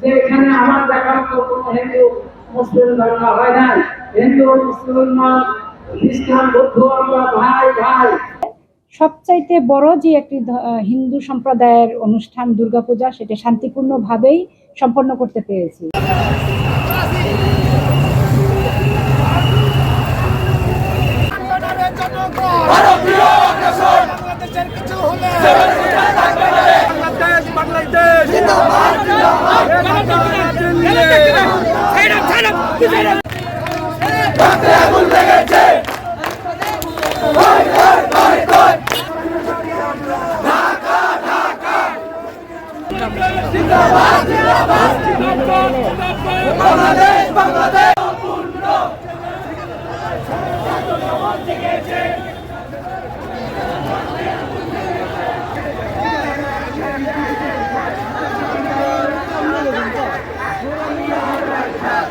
যে এখানে আমার হিন্দু, মুসলিম ধর্ম হয় না হিন্দু, মুসলমান, খ্রিস্টান, বৌদ্ধ, আমরা ভাই ভাই। সবচাইতে বড় যে একটি হিন্দু সম্প্রদায়ের অনুষ্ঠান দুর্গাপূজা, সেটা শান্তিপূর্ণভাবেই সম্পন্ন করতে পেরেছি। বাংলাদেশ বাংলাদেশ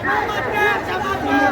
Come on,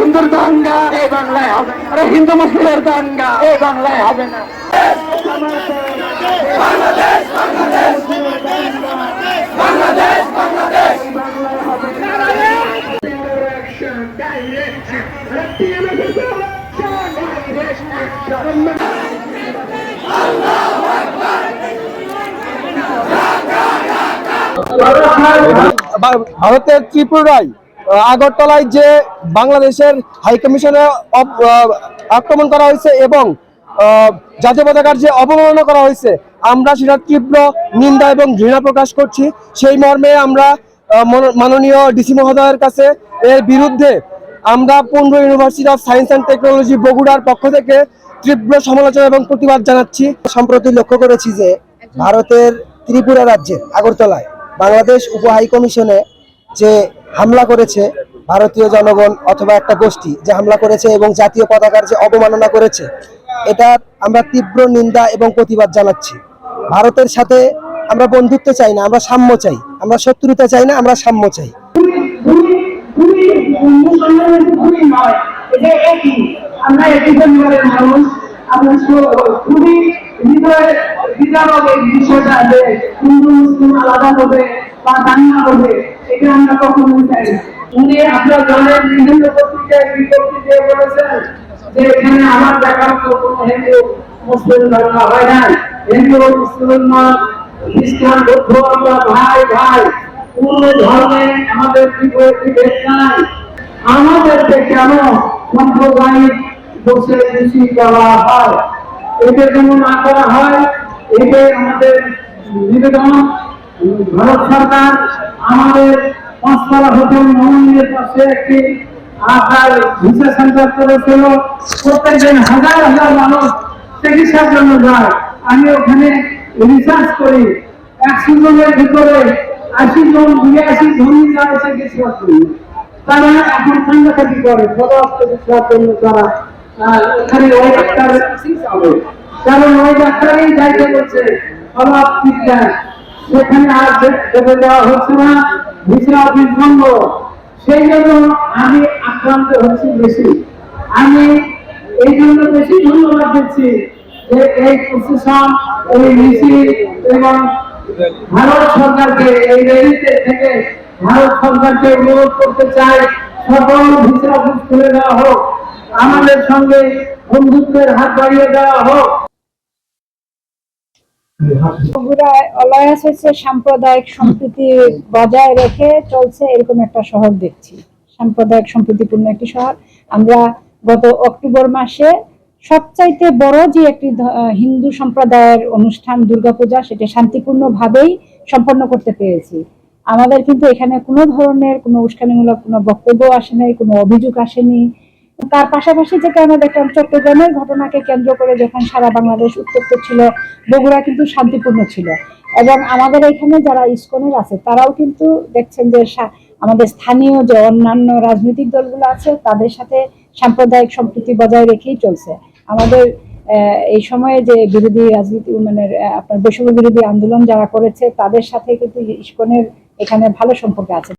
হিন্দুর দাঙ্গা। এই বাংলায় হবে আরে হিন্দু মুসলিমের দাঙ্গা। এই বাংলায় হবে না। ভারতের ত্রিপুরায় আগরতলায় যে বাংলাদেশের হাই কমিশনে অপ- আহ, আক্রমণ করা হয়েছে এবং জাতীয় পতাকার যে অবমাননা করা হয়েছে আমরা সেটা তীব্র নিন্দা এবং ঘৃণা প্রকাশ করছি। সেই মর্মে আমরা মাননীয় ডিসি মহোদয়ের কাছে এর বিরুদ্ধে আমরা পনেরো university of science and technology বগুড়ার পক্ষ থেকে তীব্র সমালোচনা এবং প্রতিবাদ জানাচ্ছি। সম্প্রতি লক্ষ্য করেছি যে ভারতের ত্রিপুরা রাজ্যের আগরতলায় বাংলাদেশ উপ হাই কমিশনে যে হামলা করেছে ভারতীয় জনগণ অথবা একটা গোষ্ঠী যে হামলা করেছে এবং জাতীয় পতাকার যে অবমাননা করেছে, এটা আমরা তীব্র নিন্দা এবং প্রতিবাদ জানাচ্ছি। ভারতের সাথে আমরা বন্ধুত্ব চাই না, আমরা সাম্য চাই। আমরা শত্রুতা চাই না, আমরা সাম্য চাই। আমরা একই পরিবারের মানুষ। আমরা সব- খুবই হৃদয় হৃদয় বিষয়টা যে হিন্দু, মুসলিম আলাদা হবে বা দাঙ্গা হবে। এটা আমরা কখনোই চাই না। উনি আপনার জানেন বিভিন্ন পত্রিকায় বিজ্ঞপ্তি দিয়ে বলেছেন যে এখানে আমার দেখার কোনো হিন্দু, মুসলিম ধর্ম হয় নাই। হিন্দু মুসলমান খ্রিস্টান, বৌদ্ধ, আমরা ভাই ভাই, কোন ধর্মে আমাদের বিভেদ নাই। আমাদেরকে কেন সাম্প্রদায়িক বসে খুশি করা হয়। এটা যেন না করা হয় এটাই আমাদের নিবেদন। ভারত সরকার আমাদের পাঁচতলা হোটেল মনোনীয় পাশে একটি আধার ভিসা সেন্টার করেছিল। প্রত্যেক দিন হাজার হাজার মানুষ চিকিৎসার জন্য যায়। আমি ওখানে রিসার্চ করি। একশো জনের ভিতরে আশি জন, বিরাশি ধনী যারা তারা এখন সাংঘাতিক করে। চিকিৎসার জন্য তারা কারণ ওই ডাক্তারই ফলো চিকিৎসা সেখানে আর দেওয়া হচ্ছে না। ভিসা সেই জন্য আমি আক্রান্ত হচ্ছি বেশি। আমি এই জন্য বেশি ধন্যবাদ দিচ্ছি যে এই প্রশাসন, এই এবং ভারত সরকারকে এই রেলিতে থেকে ভারত সরকারকে অনুরোধ করতে চাই, সকল ভিসা খুলে দেওয়া হোক, আমাদের সঙ্গে বন্ধুত্বের হাত বাড়িয়ে দেওয়া হোক। অলয়াস হচ্ছে সাম্প্রদায়িক সম্প্রীতি বজায় রেখে চলছে এরকম একটা শহর দেখছি। সাম্প্রদায়িক সম্প্রীতিপূর্ণ একটি শহর। আমরা গত অক্টোবর মাসে সবচাইতে বড় যে একটি হিন্দু সম্প্রদায়ের অনুষ্ঠান দুর্গাপূজা, সেটা শান্তিপূর্ণভাবেই সম্পন্ন করতে পেরেছি। আমাদের কিন্তু এখানে কোনো ধরনের কোনো উস্কানিমূলক কোনো বক্তব্য আসে নাই, কোনো অভিযোগ আসেনি। তার পাশাপাশি যেটা আমরা দেখলাম চট্টগ্রামের ঘটনাকে কেন্দ্র করে যখন সারা বাংলাদেশ উত্তপ্ত ছিল, বগুড়া কিন্তু শান্তিপূর্ণ ছিল। এবং আমাদের এখানে যারা ইস্কনের আছে, তারাও কিন্তু দেখছেন যে আমাদের স্থানীয় যে অন্যান্য রাজনৈতিক দলগুলো আছে, তাদের সাথে সাম্প্রদায়িক সম্প্রীতি বজায় রেখেই চলছে। আমাদের এই সময়ে যে বিরোধী রাজনীতি মানে আপনার বৈষম্য বিরোধী আন্দোলন যারা করেছে, তাদের সাথে কিন্তু ইস্কনের এখানে ভালো সম্পর্ক আছে।